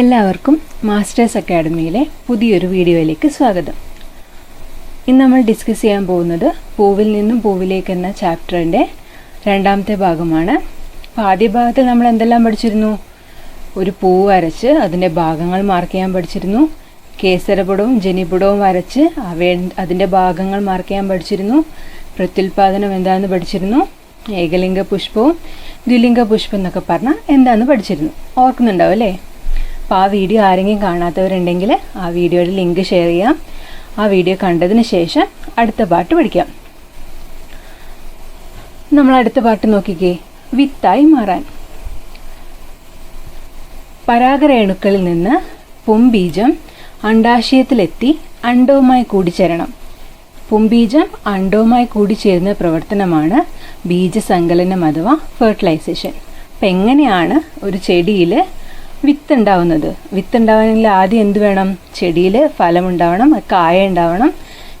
എല്ലാവർക്കും മാസ്റ്റേഴ്സ് അക്കാഡമിയിലെ പുതിയൊരു വീഡിയോയിലേക്ക് സ്വാഗതം. ഇന്ന് നമ്മൾ ഡിസ്കസ് ചെയ്യാൻ പോകുന്നത് പൂവിൽ നിന്നും പൂവിലേക്ക് എന്ന ചാപ്റ്ററിന്റെ രണ്ടാമത്തെ ഭാഗമാണ്. അപ്പോൾ ആദ്യ ഭാഗത്തിൽ നമ്മൾ എന്തെല്ലാം പഠിച്ചിരുന്നു? ഒരു പൂവ് വരച്ച് അതിന്റെ ഭാഗങ്ങൾ മാർക്ക് ചെയ്യാൻ പഠിച്ചിരുന്നു. കേസരപുടവും ജനിപുടവും വരച്ച് അവ അതിന്റെ ഭാഗങ്ങൾ മാർക്ക് ചെയ്യാൻ പഠിച്ചിരുന്നു. പ്രത്യുൽപാദനം എന്താണെന്ന് പഠിച്ചിരുന്നു. ഏകലിംഗ പുഷ്പവും ദ്വിലിംഗ പുഷ്പം എന്നൊക്കെ പറഞ്ഞാൽ എന്താണെന്ന് പഠിച്ചിരുന്നു. ഓർക്കുന്നുണ്ടാവും അല്ലേ? അപ്പോൾ ആ വീഡിയോ ആരെങ്കിലും കാണാത്തവരുണ്ടെങ്കിൽ ആ വീഡിയോയുടെ ലിങ്ക് ഷെയർ ചെയ്യാം. ആ വീഡിയോ കണ്ടതിന് ശേഷം അടുത്ത പാട്ട് പഠിക്കാം. നമ്മൾ അടുത്ത പാട്ട് നോക്കിക്കേ. വിത്തായി മാറാൻ. പരാഗരേണുക്കളിൽ നിന്ന് പുംബീജം അണ്ടാശയത്തിലെത്തി അണ്ടവുമായി കൂടിച്ചേരണം. പുംബീജം അണ്ടവുമായി കൂടിച്ചേരുന്ന പ്രവർത്തനമാണ് ബീജസങ്കലനം അഥവാ ഫെർട്ടിലൈസേഷൻ അപ്പം എങ്ങനെയാണ് ഒരു ചെടിയിൽ വിത്ത് ഉണ്ടാവുന്നത് വിത്ത് ഉണ്ടാവണമെങ്കിൽ ആദ്യം എന്ത് വേണം? ചെടിയിൽ ഫലം ഉണ്ടാവണം കായ ഉണ്ടാവണം.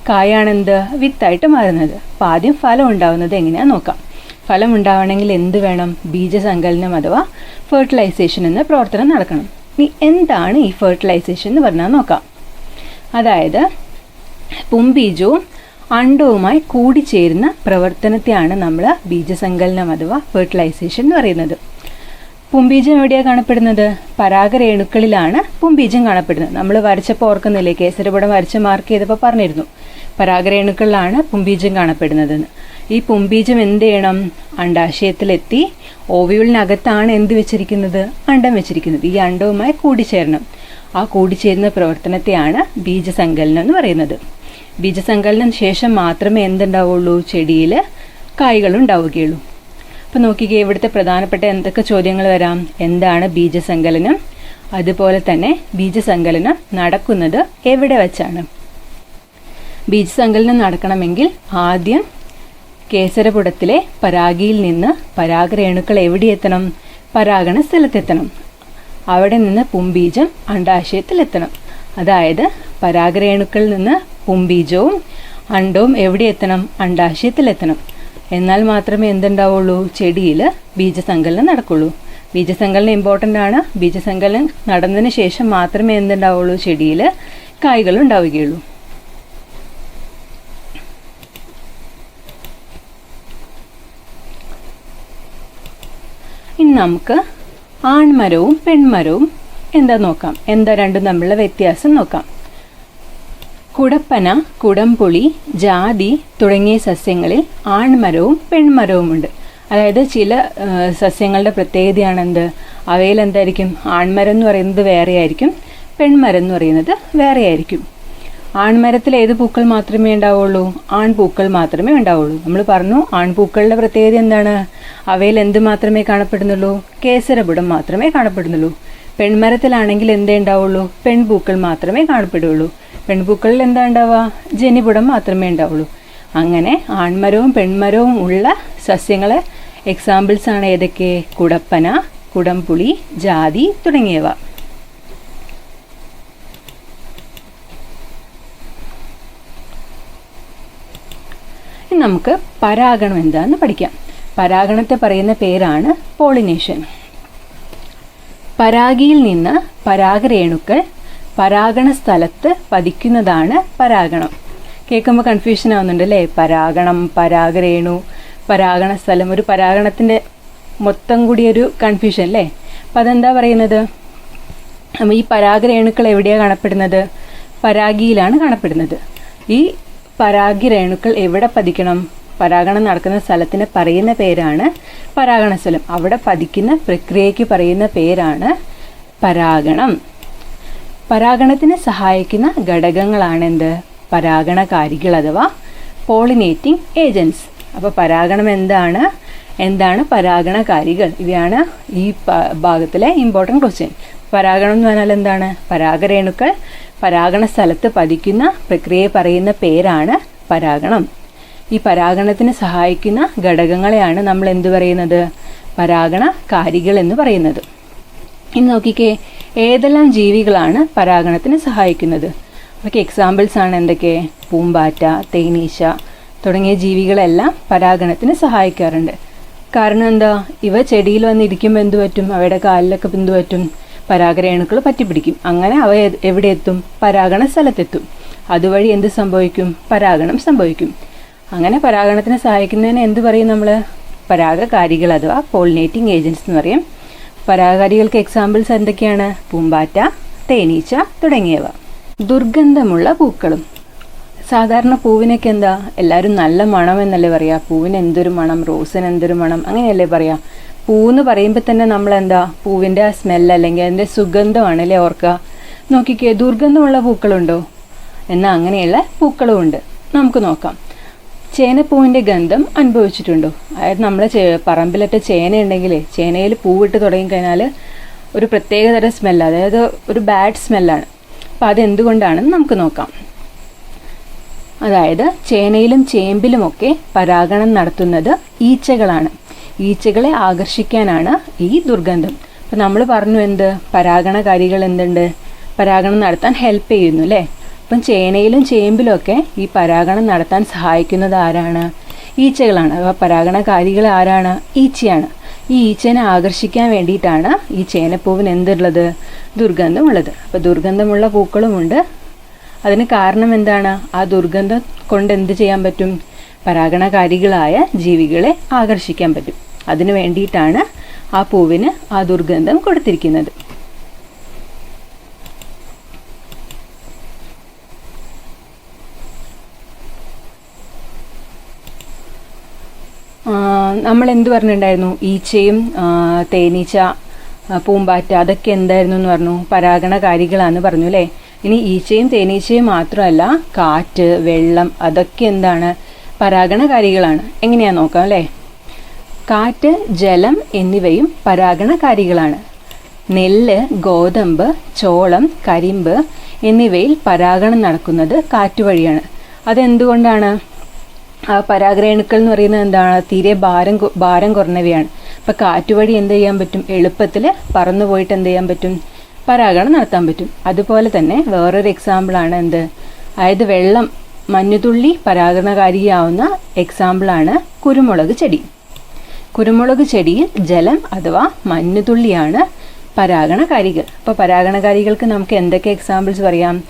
കായാണ് എന്ത് വിത്തായിട്ട് മാറുന്നത്. അപ്പോൾ ആദ്യം ഫലം ഉണ്ടാവുന്നത് എങ്ങനെയാണെന്ന് നോക്കാം. ഫലം ഉണ്ടാവണമെങ്കിൽ എന്ത് വേണം? ബീജസങ്കലനം അഥവാ ഫെർട്ടിലൈസേഷൻ എന്ന പ്രവർത്തനം നടക്കണം. ഇനി എന്താണ് ഈ ഫെർട്ടിലൈസേഷൻ എന്ന് പറഞ്ഞാൽ നോക്കാം. അതായത് പുംബീജവും അണ്ടവുമായി കൂടിച്ചേരുന്ന പ്രവർത്തനത്തെയാണ് നമ്മൾ ബീജസങ്കലനം അഥവാ ഫെർട്ടിലൈസേഷൻ എന്ന് പറയുന്നത്. പുംബീജം എവിടെയാണ് കാണപ്പെടുന്നത്? പരാഗരേണുക്കളിലാണ് പുംബീജം കാണപ്പെടുന്നത്. നമ്മൾ വരച്ചപ്പോൾ ഓർക്കുന്നില്ലേ കേസരപടം വരച്ച് മാർക്ക് ചെയ്തപ്പോൾ പറഞ്ഞിരുന്നു. പരാഗരേണുക്കളിലാണ് പുംബീജം കാണപ്പെടുന്നതെന്ന്. ഈ പുംബീജം എന്ത് ചെയ്യണം? അണ്ടാശയത്തിലെത്തി ഓവിയുളിനകത്താണ് എന്ത് വെച്ചിരിക്കുന്നത്? അണ്ടം വെച്ചിരിക്കുന്നത്. ഈ അണ്ടവുമായി കൂടിച്ചേരണം. ആ കൂടിച്ചേരുന്ന പ്രവർത്തനത്തെയാണ് ബീജസങ്കലനം എന്ന് പറയുന്നത്. ബീജസങ്കലനം ശേഷം മാത്രമേ എന്തുണ്ടാവുള്ളൂ? ചെടിയിൽ കായ്കൾ ഉണ്ടാവുകയുള്ളൂ അപ്പം നോക്കിക്കേ ഇവിടുത്തെ പ്രധാനപ്പെട്ട എന്തൊക്കെ ചോദ്യങ്ങൾ വരാം? എന്താണ് ബീജസങ്കലനം? അതുപോലെ തന്നെ ബീജസങ്കലനം നടക്കുന്നത് എവിടെ വെച്ചാണ്? ബീജസങ്കലനം നടക്കണമെങ്കിൽ ആദ്യം കേസരപുടത്തിലെ പരാഗിയിൽ നിന്ന് പരാഗരേണുക്കൾ എവിടെ എത്തണം? പരാഗണ സ്ഥലത്തെത്തണം. അവിടെ നിന്ന് പുംബീജം അണ്ടാശയത്തിലെത്തണം അതായത് പരാഗരേണുക്കളിൽ നിന്ന് പുംബീജവും അണ്ടവും എവിടെ എത്തണം? അണ്ടാശയത്തിലെത്തണം എന്നാൽ മാത്രമേ എന്തുണ്ടാവുള്ളൂ? ചെടിയിൽ ബീജസങ്കലനം നടക്കുള്ളൂ. ബീജസങ്കലനം ഇമ്പോർട്ടന്റ് ആണ്. ബീജസങ്കലനം നടന്നതിന് ശേഷം മാത്രമേ എന്തുണ്ടാവുള്ളൂ? ചെടിയിൽ കായ്കൾ ഉണ്ടാവുകയുള്ളൂ. ഇനി നമുക്ക് ആൺമരവും പെൺമരവും എന്താ നോക്കാം? എന്താ രണ്ടും തമ്മിലുള്ള വ്യത്യാസം നോക്കാം. കുടപ്പന കുടംപുളി ജാതി തുടങ്ങിയ സസ്യങ്ങളിൽ ആൺമരവും പെൺമരവുമുണ്ട്. അതായത് ചില സസ്യങ്ങളുടെ പ്രത്യേകതയാണെന്ത്? അവയിൽ എന്തായിരിക്കും? ആൺമരം എന്ന് പറയുന്നത് വേറെ ആയിരിക്കും പെൺമരം എന്ന് പറയുന്നത് വേറെ ആയിരിക്കും ആൺമരത്തിൽ ഏത് പൂക്കൾ മാത്രമേ ഉണ്ടാവുള്ളൂ? ആൺപൂക്കൾ മാത്രമേ ഉണ്ടാവുള്ളൂ. നമ്മൾ പറഞ്ഞു ആൺപൂക്കളുടെ പ്രത്യേകത എന്താണ്? അവയിൽ എന്ത് മാത്രമേ കാണപ്പെടുന്നുള്ളൂ? കേസരപുടം മാത്രമേ കാണപ്പെടുന്നുള്ളൂ. പെൺമരത്തിലാണെങ്കിൽ എന്തേ ഉണ്ടാവുള്ളൂ? പെൺപൂക്കൾ മാത്രമേ കാണപ്പെടുള്ളൂ. പെൺപൂക്കളിൽ എന്താ ഉണ്ടാവുക ജനിപുടം മാത്രമേ ഉണ്ടാവുള്ളൂ. അങ്ങനെ ആൺമരവും പെൺമരവും ഉള്ള സസ്യങ്ങളെ എക്സാമ്പിൾസ് ആണ് ഏതൊക്കെ? കുടപ്പന കുടംപുളി ജാതി തുടങ്ങിയവ. നമുക്ക് പരാഗണം എന്താന്ന് പഠിക്കാം. പരാഗണത്തെ പറയുന്ന പേരാണ് പോളിനേഷൻ പരാഗിയിൽ നിന്ന് പരാഗരേണുക്കൾ പരാഗണ സ്ഥലത്ത് പതിക്കുന്നതാണ് പരാഗണം. കേൾക്കുമ്പോൾ കൺഫ്യൂഷൻ ആവുന്നുണ്ട് അല്ലേ പരാഗണം പരാഗരേണു പരാഗണ സ്ഥലം ഒരു പരാഗണത്തിന്റെ മൊത്തം കൂടിയൊരു കൺഫ്യൂഷൻ അല്ലേ? അപ്പം അതെന്താ പറയുന്നത്? അപ്പം ഈ പരാഗരേണുക്കൾ എവിടെയാണ് കാണപ്പെടുന്നത്? പരാഗിയിലാണ് കാണപ്പെടുന്നത്. ഈ പരാഗിരേണുക്കൾ എവിടെ പതിക്കണം? പരാഗണം നടക്കുന്ന സ്ഥലത്തിന് പറയുന്ന പേരാണ് പരാഗണ സ്ഥലം. അവിടെ പതിക്കുന്ന പ്രക്രിയയ്ക്ക് പറയുന്ന പേരാണ് പരാഗണം. പരാഗണത്തിന് സഹായിക്കുന്ന ഘടകങ്ങളാണ് എന്ത് പരാഗണകാരികൾ അഥവാ പോളിനേറ്റിംഗ് ഏജൻസ് അപ്പോൾ പരാഗണം എന്താണ്? എന്താണ് പരാഗണകാരികൾ? ഇവയാണ് ഈ ഭാഗത്തിലെ ഇമ്പോർട്ടന്റ് ക്വസ്റ്റ്യൻ പരാഗണം എന്ന് പറഞ്ഞാൽ എന്താണ്? പരാഗരേണുക്കൾ പരാഗണ സ്ഥലത്ത് പതിക്കുന്ന പ്രക്രിയയെ പറയുന്ന പേരാണ് പരാഗണം. ഈ പരാഗണത്തിന് സഹായിക്കുന്ന ഘടകങ്ങളെയാണ് നമ്മൾ എന്തു പറയുന്നത്? പരാഗണകാരികൾ എന്ന് പറയുന്നത്. ഇനി നോക്കിക്കേ ഏതെല്ലാം ജീവികളാണ് പരാഗണത്തിന് സഹായിക്കുന്നത്? അവയ്ക്ക് എക്സാമ്പിൾസ് ആണ് എന്തൊക്കെ? പൂമ്പാറ്റ തേനീച്ച തുടങ്ങിയ ജീവികളെല്ലാം പരാഗണത്തിന് സഹായിക്കാറുണ്ട്. കാരണം എന്താ? ഇവ ചെടിയിൽ വന്നിരിക്കുമ്പോൾ എന്തു പറ്റും? അവയുടെ കാലിലൊക്കെ എന്തു പറ്റും? പരാഗരേണുക്കൾ പറ്റിപ്പിടിക്കും. അങ്ങനെ അവ എവിടെ എത്തും? പരാഗണ സ്ഥലത്തെത്തും. അതുവഴി എന്ത് സംഭവിക്കും? പരാഗണം സംഭവിക്കും. അങ്ങനെ പരാഗണത്തിന് സഹായിക്കുന്നതിന് എന്ത് പറയും നമ്മൾ പരാഗകാരികൾ അഥവാ പോളിനേറ്റിംഗ് ഏജൻസ് എന്ന് പറയും. പരാഗകാരികൾക്ക് എക്സാമ്പിൾസ് എന്തൊക്കെയാണ്? പൂമ്പാറ്റ തേനീച്ച തുടങ്ങിയവ. ദുർഗന്ധമുള്ള പൂക്കളും. സാധാരണ പൂവിനൊക്കെ എന്താ? എല്ലാവരും നല്ല മണം എന്നല്ലേ പറയാ? പൂവിന് എന്തൊരു മണം? റോസിന് എന്തൊരു മണം? അങ്ങനെയല്ലേ പറയാ? പൂന്ന് പറയുമ്പോൾ തന്നെ നമ്മൾ എന്താ പൂവിന്റെ ആ സ്മെല്ല് അല്ലെങ്കിൽ അതിന്റെ സുഗന്ധമാണ് അല്ലേ ഓർക്കുക നോക്കിക്കേ ദുർഗന്ധമുള്ള പൂക്കളുണ്ടോ? എന്നാൽ അങ്ങനെയുള്ള പൂക്കളും ഉണ്ട് നമുക്ക് നോക്കാം. ചേനപ്പൂവിന്റെ ഗന്ധം അനുഭവിച്ചിട്ടുണ്ടോ? അതായത് നമ്മളെ ചേ പറമ്പിലൊക്കെ ചേന ഉണ്ടെങ്കിൽ ചേനയിൽ പൂവിട്ട് തുടങ്ങിക്കഴിഞ്ഞാൽ ഒരു പ്രത്യേക തരം സ്മെല്ല് അതായത് ഒരു ബാഡ് സ്മെല്ലാണ് അപ്പോൾ അതെന്തുകൊണ്ടാണെന്ന് നമുക്ക് നോക്കാം. അതായത് ചേനയിലും ചേമ്പിലുമൊക്കെ പരാഗണം നടത്തുന്നത് ഈച്ചകളാണ്. ഈച്ചകളെ ആകർഷിക്കാനാണ് ഈ ദുർഗന്ധം. അപ്പം നമ്മൾ പറഞ്ഞു എന്ത്? പരാഗണകാരികൾ എന്തുണ്ട്? പരാഗണം നടത്താൻ ഹെൽപ്പ് ചെയ്യുന്നു അല്ലേ? അപ്പം ചേനയിലും ചേമ്പിലും ഒക്കെ ഈ പരാഗണം നടത്താൻ സഹായിക്കുന്നത് ആരാണ്? ഈച്ചകളാണ്. അപ്പോൾ പരാഗണകാരികൾ ആരാണ്? ഈച്ചയാണ്. ഈ ഈച്ചനെ ആകർഷിക്കാൻ വേണ്ടിയിട്ടാണ് ഈ ചേനപ്പൂവിന് എന്തുള്ളത്? ദുർഗന്ധമുള്ളത്. അപ്പോൾ ദുർഗന്ധമുള്ള പൂക്കളുമുണ്ട്. അതിന് കാരണം എന്താണ്? ആ ദുർഗന്ധം കൊണ്ട് എന്ത് ചെയ്യാൻ പറ്റും? പരാഗണകാരികളായ ജീവികളെ ആകർഷിക്കാൻ പറ്റും. അതിനു വേണ്ടിയിട്ടാണ് ആ പൂവിന് ആ ദുർഗന്ധം കൊടുത്തിരിക്കുന്നത്. നമ്മൾ എന്ത് പറഞ്ഞിട്ടുണ്ടായിരുന്നു? ഈച്ചയും തേനീച്ച പൂമ്പാറ്റ അതൊക്കെ എന്തായിരുന്നു എന്ന് പറഞ്ഞു. പരാഗണകാരികളാന്ന് പറഞ്ഞു അല്ലേ? ഇനി ഈച്ചയും തേനീച്ചയും മാത്രമല്ല കാറ്റ് വെള്ളം അതൊക്കെ എന്താണ്? പരാഗണകാരികളാണ് എങ്ങനെയാ നോക്കാം അല്ലേ? കാറ്റ് ജലം എന്നിവയും പരാഗണകാരികളാണ് നെല്ല് ഗോതമ്പ് ചോളം കരിമ്പ് എന്നിവയിൽ പരാഗണം നടക്കുന്നത് കാറ്റ് വഴിയാണ്. അതെന്തുകൊണ്ടാണ്? പരാഗരേണുക്കൾ എന്ന് പറയുന്നത് എന്താണ്? തീരെ ഭാരം ഭാരം കുറഞ്ഞവയാണ്. അപ്പം കാറ്റ് വഴി എന്ത് ചെയ്യാൻ പറ്റും? എളുപ്പത്തിൽ പറന്നു പോയിട്ട് എന്ത് ചെയ്യാൻ പറ്റും? പരാഗണം നടത്താൻ പറ്റും. അതുപോലെ തന്നെ വേറൊരു എക്സാമ്പിളാണ് എന്ത്? അതായത് വെള്ളം മഞ്ഞുതുള്ളി പരാഗണകാരിയാവുന്ന എക്സാമ്പിളാണ് കുരുമുളക് ചെടി. കുരുമുളക് ചെടിയിൽ ജലം അഥവാ മഞ്ഞുതുള്ളിയാണ് പരാഗണകാരികൾ. അപ്പോൾ പരാഗണകാരികൾക്ക് നമുക്ക് എന്തൊക്കെ എക്സാമ്പിൾസ് പറയാം?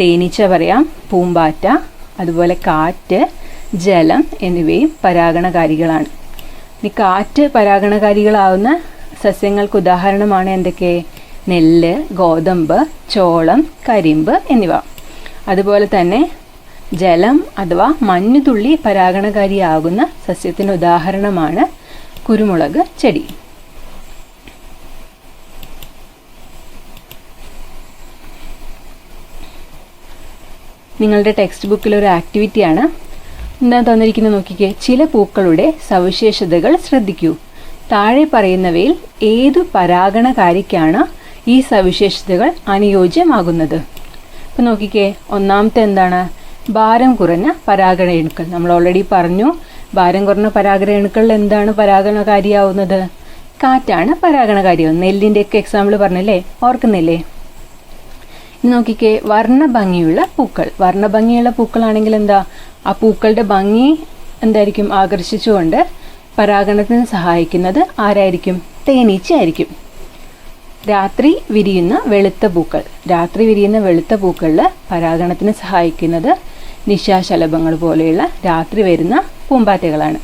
തേനീച്ച പറയാം പൂമ്പാറ്റ അതുപോലെ കാറ്റ് ജലം എന്നിവയും പരാഗണകാരികളാണ്. ഇനി കാറ്റ് പരാഗണകാരികളാവുന്ന സസ്യങ്ങൾക്ക് ഉദാഹരണമാണ് എന്തൊക്കെ? നെല്ല് ഗോതമ്പ് ചോളം കരിമ്പ് എന്നിവ. അതുപോലെ തന്നെ ജലം അഥവാ മഞ്ഞുതുള്ളി പരാഗണകാരിയാകുന്ന സസ്യത്തിന് ഉദാഹരണമാണ് കുരുമുളക് ചെടി. നിങ്ങളുടെ ടെക്സ്റ്റ് ബുക്കിൽ ഒരു ആക്ടിവിറ്റിയാണ് എന്താ തന്നിരിക്കുന്നത് നോക്കിക്കേ ചില പൂക്കളുടെ സവിശേഷതകൾ ശ്രദ്ധിക്കൂ. താഴെ പറയുന്നവയിൽ ഏതു പരാഗണകാരിക്കാണ് ഈ സവിശേഷതകൾ അനുയോജ്യമാകുന്നത്? ഇപ്പം നോക്കിക്കേ ഒന്നാമത്തെ എന്താണ്? ഭാരം കുറഞ്ഞ പരാഗണ എണുക്കൾ നമ്മൾ ഓൾറെഡി പറഞ്ഞു ഭാരം കുറഞ്ഞ പരാഗണേണുക്കളിൽ എന്താണ് പരാഗണകാരിയാവുന്നത്? കാറ്റാണ് പരാഗണകാരിയാവുന്നത് നെല്ലിന്റെയൊക്കെ എക്സാമ്പിൾ പറഞ്ഞല്ലേ? ഓർക്കുന്നില്ലേ? നോക്കിക്കേ വർണഭംഗിയുള്ള പൂക്കൾ. വർണഭംഗിയുള്ള പൂക്കളാണെങ്കിൽ എന്താ? ആ പൂക്കളുടെ ഭംഗി എന്തായിരിക്കും? ആകർഷിച്ചുകൊണ്ട് പരാഗണത്തിന് സഹായിക്കുന്നത് ആരായിരിക്കും? തേനീച്ച ആയിരിക്കും രാത്രി വിരിയുന്ന വെളുത്ത പൂക്കൾ. രാത്രി വിരിയുന്ന വെളുത്ത പൂക്കളിൽ പരാഗണത്തിന് സഹായിക്കുന്നത് നിശാശലഭങ്ങൾ പോലെയുള്ള രാത്രി വരുന്ന പൂമ്പാറ്റകളാണ്.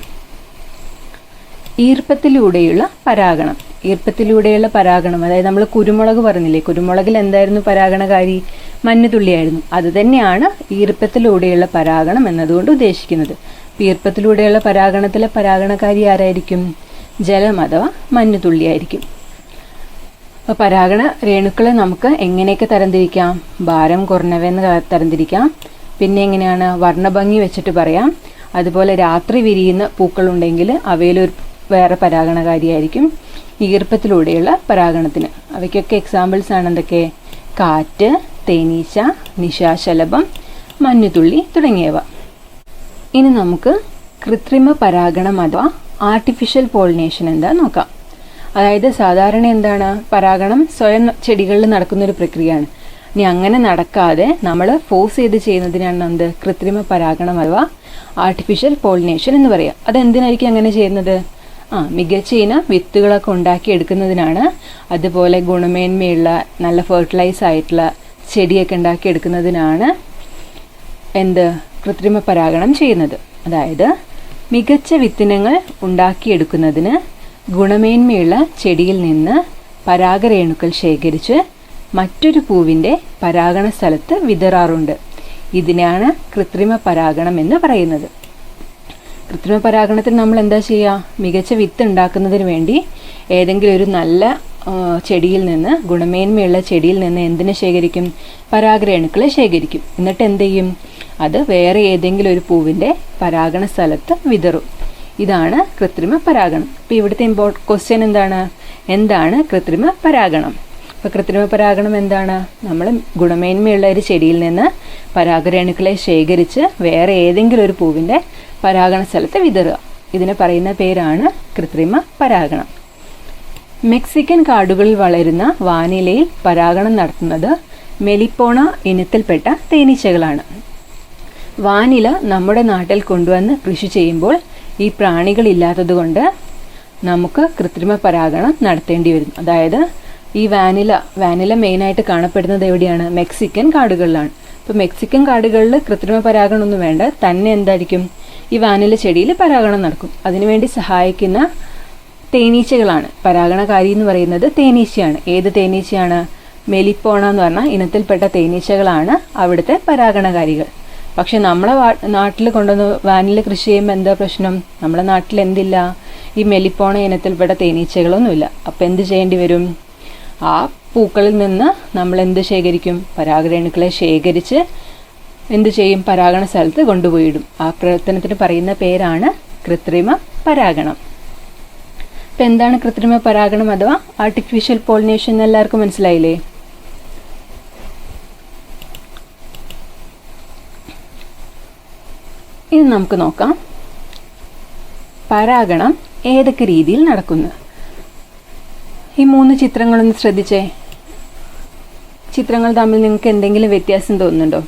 ഈർപ്പത്തിലൂടെയുള്ള പരാഗണം. ഈർപ്പത്തിലൂടെയുള്ള പരാഗണം. അതായത് നമ്മൾ കുരുമുളക് പറഞ്ഞില്ലേ? കുരുമുളകിൽ എന്തായിരുന്നു പരാഗണകാരി? മഞ്ഞുതുള്ളിയായിരുന്നു. അത് തന്നെയാണ് ഈർപ്പത്തിലൂടെയുള്ള പരാഗണം എന്നതുകൊണ്ട് ഉദ്ദേശിക്കുന്നത്. ഈർപ്പത്തിലൂടെയുള്ള പരാഗണത്തിലെ പരാഗണകാരി ആരായിരിക്കും? ജലം അഥവാ മഞ്ഞുതുള്ളിയായിരിക്കും അപ്പോൾ പരാഗണ രേണുക്കളെ നമുക്ക് എങ്ങനെയൊക്കെ തരംതിരിക്കാം? ഭാരം കുറഞ്ഞവെന്ന് തരംതിരിക്കാം. പിന്നെ എങ്ങനെയാണ്? വർണഭംഗി വെച്ചിട്ട് പറയാം. അതുപോലെ രാത്രി വിരിയുന്ന പൂക്കളുണ്ടെങ്കിൽ അവയിലൊരു വേറെ പരാഗണകാരിയായിരിക്കും ഈർപ്പത്തിലൂടെയുള്ള പരാഗണത്തിന്. അവയ്ക്കൊക്കെ എക്സാമ്പിൾസ് ആണ് എന്തൊക്കെ? കാറ്റ് തേനീച്ച നിശാശലഭം മഞ്ഞുതുള്ളി തുടങ്ങിയവ. ഇനി നമുക്ക് കൃത്രിമ പരാഗണം അഥവാ ആർട്ടിഫിഷ്യൽ പോളിനേഷൻ എന്താ നോക്കാം. അതായത് സാധാരണ എന്താണ്? പരാഗണം സ്വയം ചെടികളിൽ നടക്കുന്ന ഒരു പ്രക്രിയയാണ്. ഇനി അങ്ങനെ നടക്കാതെ നമ്മൾ ഫോഴ്സ് ചെയ്ത് ചെയ്യുന്നതിനാണ് എന്ത്? കൃത്രിമ പരാഗണം അഥവാ ആർട്ടിഫിഷ്യൽ പോളിനേഷൻ എന്ന് പറയുക അതെന്തിനായിരിക്കും അങ്ങനെ ചെയ്യുന്നത്? ആ മികച്ച ഇനം വിത്തുകളൊക്കെ ഉണ്ടാക്കിയെടുക്കുന്നതിനാണ് അതുപോലെ ഗുണമേന്മയുള്ള നല്ല ഫെർട്ടിലൈസ് ആയിട്ടുള്ള ചെടിയൊക്കെ ഉണ്ടാക്കിയെടുക്കുന്നതിനാണ് എന്ത് കൃത്രിമ പരാഗണം ചെയ്യുന്നത്. അതായത് മികച്ച വിത്തിനങ്ങൾ ഉണ്ടാക്കിയെടുക്കുന്നതിന് ഗുണമേന്മയുള്ള ചെടിയിൽ നിന്ന് പരാഗരേണുക്കൾ ശേഖരിച്ച് മറ്റൊരു പൂവിന്റെ പരാഗണ സ്ഥലത്ത് വിതറാറുണ്ട്. ഇതിനാണ് കൃത്രിമ പരാഗണം എന്ന് പറയുന്നത്. കൃത്രിമ പരാഗണത്തിൽ നമ്മൾ എന്താ ചെയ്യുക മികച്ച വിത്ത് ഉണ്ടാക്കുന്നതിന് വേണ്ടി ഏതെങ്കിലും ഒരു നല്ല ചെടിയിൽ നിന്ന് ഗുണമേന്മയുള്ള ചെടിയിൽ നിന്ന് എന്തിനെ ശേഖരിക്കും? പരാഗരേണുക്കളെ ശേഖരിക്കും. എന്നിട്ട് എന്ത് ചെയ്യും? അത് വേറെ ഏതെങ്കിലും ഒരു പൂവിന്റെ പരാഗണ സ്ഥലത്ത് വിതറും. ഇതാണ് കൃത്രിമ പരാഗണം. അപ്പോൾ ഇവിടുത്തെ ഇമ്പോ ക്വസ്റ്റ്യൻ എന്താണ്? എന്താണ് കൃത്രിമ പരാഗണം? അപ്പോൾ കൃത്രിമ പരാഗണം എന്താണ്? നമ്മൾ ഗുണമേന്മയുള്ള ഒരു ചെടിയിൽ നിന്ന് പരാഗരേണുക്കളെ ശേഖരിച്ച് വേറെ ഏതെങ്കിലും ഒരു പൂവിന്റെ പരാഗണ സ്ഥലത്ത് വിതറുക. ഇതിന് പറയുന്ന പേരാണ് കൃത്രിമ പരാഗണം. മെക്സിക്കൻ കാടുകളിൽ വളരുന്ന വാനിലയിൽ പരാഗണം നടത്തുന്നത് മെലിപ്പോണ ഇനത്തിൽപ്പെട്ട തേനീച്ചകളാണ്. വാനില നമ്മുടെ നാട്ടിൽ കൊണ്ടുവന്ന് കൃഷി ചെയ്യുമ്പോൾ ഈ പ്രാണികളില്ലാത്തതുകൊണ്ട് നമുക്ക് കൃത്രിമ പരാഗണം നടത്തേണ്ടി വരും അതായത് ഈ വാനില വാനില മെയിനായിട്ട് കാണപ്പെടുന്നത് എവിടെയാണ്? മെക്സിക്കൻ കാടുകളിലാണ്. അപ്പോൾ മെക്സിക്കൻ കാടുകളിൽ കൃത്രിമ പരാഗണം ഒന്നും വേണ്ട. തന്നെ എന്തായിരിക്കും? ഈ വാനില ചെടിയിൽ പരാഗണം നടക്കും. അതിനുവേണ്ടി സഹായിക്കുന്ന തേനീച്ചകളാണ്. പരാഗണകാരി എന്ന് പറയുന്നത് തേനീച്ചയാണ്. ഏത് തേനീച്ചയാണ്? മെലിപ്പോണ എന്ന് പറഞ്ഞാൽ ഇനത്തിൽപ്പെട്ട തേനീച്ചകളാണ് അവിടുത്തെ പരാഗണകാരികൾ. പക്ഷെ നമ്മളെ നാട്ടിൽ കൊണ്ടുവന്ന് വാനില കൃഷി ചെയ്യുമ്പോൾ എന്താ പ്രശ്നം? നമ്മളെ നാട്ടിൽ എന്തില്ല? ഈ മെലിപ്പോണ ഇനത്തിൽപ്പെട്ട തേനീച്ചകളൊന്നുമില്ല. അപ്പം എന്ത് ചെയ്യേണ്ടി വരും? ആ പൂക്കളിൽ നിന്ന് നമ്മൾ എന്ത് ശേഖരിക്കും പരാഗരേണുക്കളെ ശേഖരിച്ച് എന്ത് ചെയ്യും? പരാഗണ സ്ഥലത്ത് കൊണ്ടുപോയിടും. ആ പ്രവർത്തനത്തിന് പറയുന്ന പേരാണ് കൃത്രിമ പരാഗണം. ഇപ്പം എന്താണ് കൃത്രിമ പരാഗണം അഥവാ ആർട്ടിഫിഷ്യൽ പോളിനേഷൻ എന്ന് എല്ലാവർക്കും മനസ്സിലായില്ലേ? ഇനി നമുക്ക് നോക്കാം. പരാഗണം ഏതൊക്കെ രീതിയിൽ നടക്കുന്നു? ഈ മൂന്ന് ചിത്രങ്ങളൊന്ന് ശ്രദ്ധിച്ചേ. ചിത്രങ്ങൾ തമ്മിൽ നിങ്ങൾക്ക് എന്തെങ്കിലും വ്യത്യാസം തോന്നുന്നുണ്ടോ?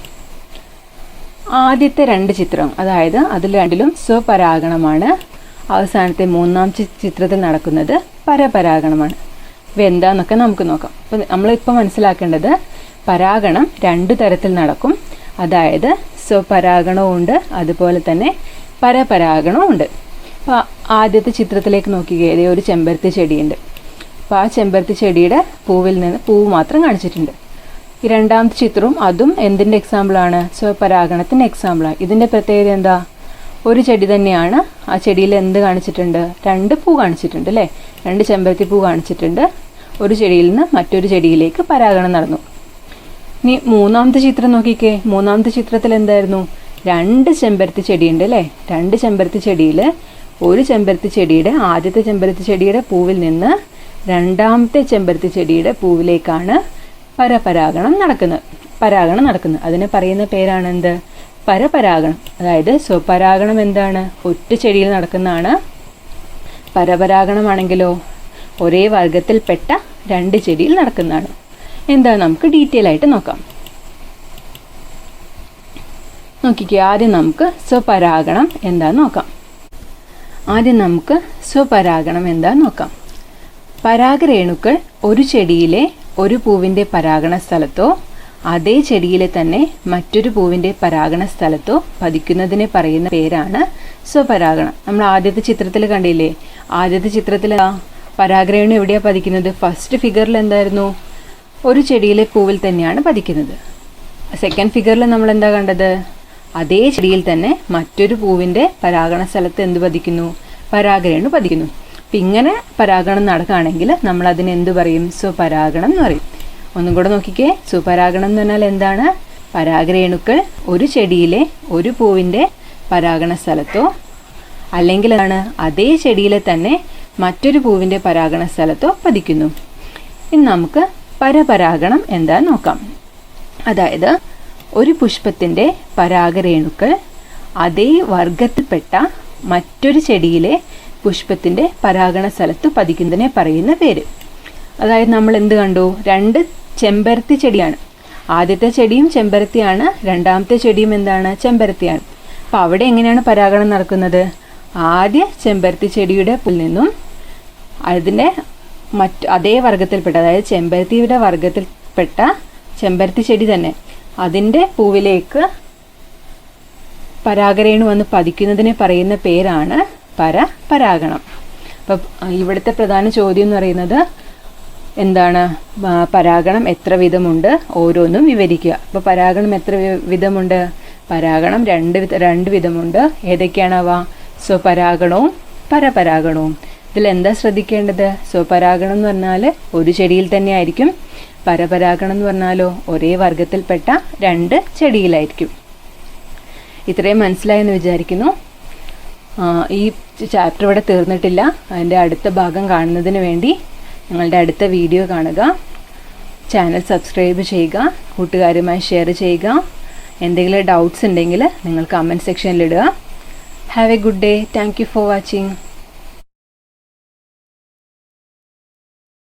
ആദ്യത്തെ രണ്ട് ചിത്രം അതായത് അതിൽ രണ്ടിലും സ്വപരാഗണമാണ്. അവസാനത്തെ മൂന്നാം ചിത്രത്തിൽ നടക്കുന്നത് പരപരാഗണമാണ്. ഇപ്പം എന്താന്നൊക്കെ നമുക്ക് നോക്കാം. അപ്പം നമ്മളിപ്പോൾ മനസ്സിലാക്കേണ്ടത് പരാഗണം രണ്ട് തരത്തിൽ നടക്കും. അതായത് സ്വപരാഗണവും ഉണ്ട് അതുപോലെ തന്നെ പരപരാഗണവും ഉണ്ട്. അപ്പോൾ ആദ്യത്തെ ചിത്രത്തിലേക്ക് നോക്കിക്കേ. ദേ ഒരു ചെമ്പരത്തി ചെടിയുണ്ട്. അപ്പോൾ ആ ചെമ്പരത്തി ചെടിയുടെ പൂവിൽ നിന്ന് പൂവ് മാത്രം കാണിച്ചിട്ടുണ്ട്. ഈ രണ്ടാമത്തെ ചിത്രവും അതും എന്തിന്റെ എക്സാമ്പിളാണ് സ്വപരാഗണത്തിന്റെ എക്സാമ്പിളാണ് ഇതിന്റെ പ്രത്യേകത എന്താ? ഒരു ചെടി തന്നെയാണ് ആ ചെടിയിൽ എന്ത് കാണിച്ചിട്ടുണ്ട്? രണ്ട് പൂ കാണിച്ചിട്ടുണ്ട് അല്ലേ? രണ്ട് ചെമ്പരത്തി പൂ കാണിച്ചിട്ടുണ്ട്. ഒരു ചെടിയിൽ നിന്ന് മറ്റൊരു ചെടിയിലേക്ക് പരാഗണം നടന്നു. ഇനി മൂന്നാമത്തെ ചിത്രം നോക്കിക്കേ. മൂന്നാമത്തെ ചിത്രത്തിൽ എന്തായിരുന്നു? രണ്ട് ചെമ്പരത്തി ചെടിയുണ്ട് അല്ലേ? രണ്ട് ചെമ്പരത്തി ചെടിയിൽ ഒരു ചെമ്പരത്തി ചെടിയുടെ ആദ്യത്തെ ചെമ്പരത്തി ചെടിയുടെ പൂവിൽ നിന്ന് രണ്ടാമത്തെ ചെമ്പരത്തി ചെടിയുടെ പൂവിലേക്കാണ് പരപരാഗണം നടക്കുന്നത്. പരാഗണം നടക്കുന്നത്. അതിന് പറയുന്ന പേരാണ് എന്ത് പരപരാഗണം. അതായത് സ്വപരാഗണം എന്താണ്? ഒറ്റ ചെടിയിൽ നടക്കുന്നതാണ്. പരപരാഗണമാണെങ്കിലോ ഒരേ വർഗത്തിൽപ്പെട്ട രണ്ട് ചെടിയിൽ നടക്കുന്നതാണ്. എന്താ? നമുക്ക് ഡീറ്റെയിൽ ആയിട്ട് നോക്കാം. നോക്കിക്കേ ആദ്യം നമുക്ക് സ്വപരാഗണം എന്താന്ന് നോക്കാം. ആദ്യം നമുക്ക് സ്വപരാഗണം എന്താ നോക്കാം. പരാഗരേണുക്കൾ ഒരു ചെടിയിലെ ഒരു പൂവിന്റെ പരാഗണ സ്ഥലത്തോ അതേ ചെടിയിലെ തന്നെ മറ്റൊരു പൂവിന്റെ പരാഗണ സ്ഥലത്തോ പതിക്കുന്നതിനെ പറയുന്ന പേരാണ് സ്വപരാഗണം. നമ്മൾ ആദ്യത്തെ ചിത്രത്തിൽ കണ്ടില്ലേ? ആദ്യത്തെ ചിത്രത്തിൽ പരാഗരേണു എവിടെയാണ് പതിക്കുന്നത്? ഫസ്റ്റ് ഫിഗറിൽ എന്തായിരുന്നു? ഒരു ചെടിയിലെ പൂവിൽ തന്നെയാണ് പതിക്കുന്നത്. സെക്കൻഡ് ഫിഗറിൽ നമ്മൾ എന്താ കണ്ടത്? അതേ ചെടിയിൽ തന്നെ മറ്റൊരു പൂവിന്റെ പരാഗണ സ്ഥലത്ത് എന്ത് പതിക്കുന്നു? പരാഗരേണു പതിക്കുന്നു. അപ്പം ഇങ്ങനെ പരാഗണം നടക്കുകയാണെങ്കിൽ നമ്മൾ അതിന് എന്ത് പറയും? സ്വപരാഗണം എന്ന് പറയും. ഒന്നും കൂടെ നോക്കിക്കേ. സ്വപരാഗണം എന്ന് പറഞ്ഞാൽ എന്താണ്? പരാഗരേണുക്കൾ ഒരു ചെടിയിലെ ഒരു പൂവിന്റെ പരാഗണ സ്ഥലത്തോ അല്ലെങ്കിൽ ആണ് അതേ ചെടിയിലെ തന്നെ മറ്റൊരു പൂവിന്റെ പരാഗണ സ്ഥലത്തോ പതിക്കുന്നു. ഇനി നമുക്ക് പരപരാഗണം എന്താ നോക്കാം. അതായത് ഒരു പുഷ്പത്തിന്റെ പരാഗരേണുക്കൾ അതേ വർഗത്തിൽപ്പെട്ട മറ്റൊരു ചെടിയിലെ പുഷ്പത്തിന്റെ പരാഗണ സ്ഥലത്ത് പതിക്കുന്നതിനെ പറയുന്ന പേര്. അതായത് നമ്മൾ എന്ത് കണ്ടു? രണ്ട് ചെമ്പരത്തി ചെടിയാണ്. ആദ്യത്തെ ചെടിയും ചെമ്പരത്തിയാണ്. രണ്ടാമത്തെ ചെടിയും എന്താണ്? ചെമ്പരത്തിയാണ്. അപ്പോൾ അവിടെ എങ്ങനെയാണ് പരാഗണം നടക്കുന്നത്? ആദ്യ ചെമ്പരത്തി ചെടിയുടെ പുല്ലിൽ നിന്നും അതിന്റെ മറ്റ് അതേ വർഗത്തിൽപ്പെട്ട അതായത് ചെമ്പരത്തിയുടെ വർഗത്തിൽപ്പെട്ട ചെമ്പരത്തി ചെടി തന്നെ അതിന്റെ പൂവിലേക്ക് പരാഗരേണു വന്ന് പതിക്കുന്നതിനെ പറയുന്ന പേരാണ് പര പരാഗണം. അപ്പം ഇവിടുത്തെ പ്രധാന ചോദ്യം എന്ന് പറയുന്നത് എന്താണ്? പരാഗണം എത്ര വിധമുണ്ട്? ഓരോന്നും വിവരിക്കുക. അപ്പോൾ പരാഗണം എത്ര വിധമുണ്ട്? പരാഗണം രണ്ട് രണ്ട് വിധമുണ്ട്. ഏതൊക്കെയാണവ? സ്വപരാഗണവും പരപരാഗണവും. ഇതിൽ എന്താ ശ്രദ്ധിക്കേണ്ടത്? സ്വപരാഗണം എന്ന് പറഞ്ഞാൽ ഒരു ചെടിയിൽ തന്നെ ആയിരിക്കും. പരപരാഗണം എന്ന് പറഞ്ഞാലോ ഒരേ വർഗത്തിൽപ്പെട്ട രണ്ട് ചെടിയിലായിരിക്കും. ഇത്രയും മനസ്സിലായെന്ന് വിചാരിക്കുന്നു. ഈ ചാപ്റ്റർ ഇവിടെ തീർന്നിട്ടില്ല. അതിന്റെ അടുത്ത ഭാഗം കാണുന്നതിന് വേണ്ടി ഞങ്ങളുടെ അടുത്ത വീഡിയോ കാണുക. ചാനൽ സബ്സ്ക്രൈബ് ചെയ്യുക. കൂട്ടുകാരുമായി ഷെയർ ചെയ്യുക. എന്തെങ്കിലും ഡൗട്ട്സ് ഉണ്ടെങ്കിൽ നിങ്ങൾ കമന്റ് സെക്ഷനിൽ ഇടുക. Have a good day thank for watching